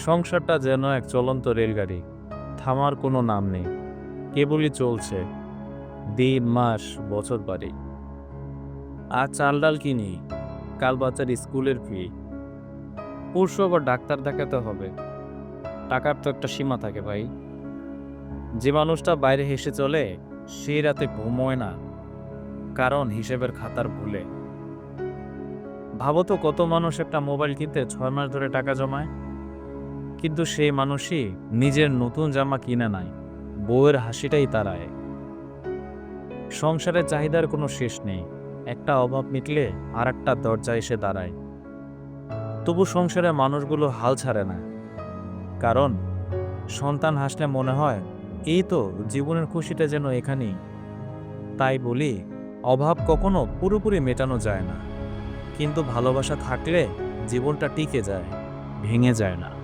সংসারটা যেন এক চলন্ত রেলগাড়ি। থামার কোনো নাম নেই। কেবলই চলছে। দিন, মাস, বছর বাড়ি আর চাল ডাল কিনি কাল বাচ্চার স্কুলের ফি পরশু আবার ডাক্তার দেখাতে হবে। টাকার তো একটা সীমা থাকে ভাই। যে মানুষটা বাইরে হেসে চলে সেই রাতে ঘুমোয় না। কারণ হিসেবের খাতার ভুলে। ভাবো তো কত মানুষ একটা মোবাইল কিনতে ছয় মাস ধরে টাকা জমায়। কিন্তু সেই মানুষই নিজের নতুন জামা কিনে নাই। বউয়ের হাসিটাই তারায় সংসারের চাহিদার কোনো শেষ নেই। একটা অভাব মিটলে আর একটা দরজা এসে দাঁড়ায়। তবু সংসারে মানুষগুলো হাল ছাড়ে না। কারণ সন্তান হাসলে মনে হয়, এই তো জীবনের খুশিটা যেন এখানেই। তাই বলি, অভাব কখনো পুরোপুরি মেটানো যায় না। কিন্তু ভালোবাসা থাকলে জীবনটা টিকে যায়, ভেঙে যায় না।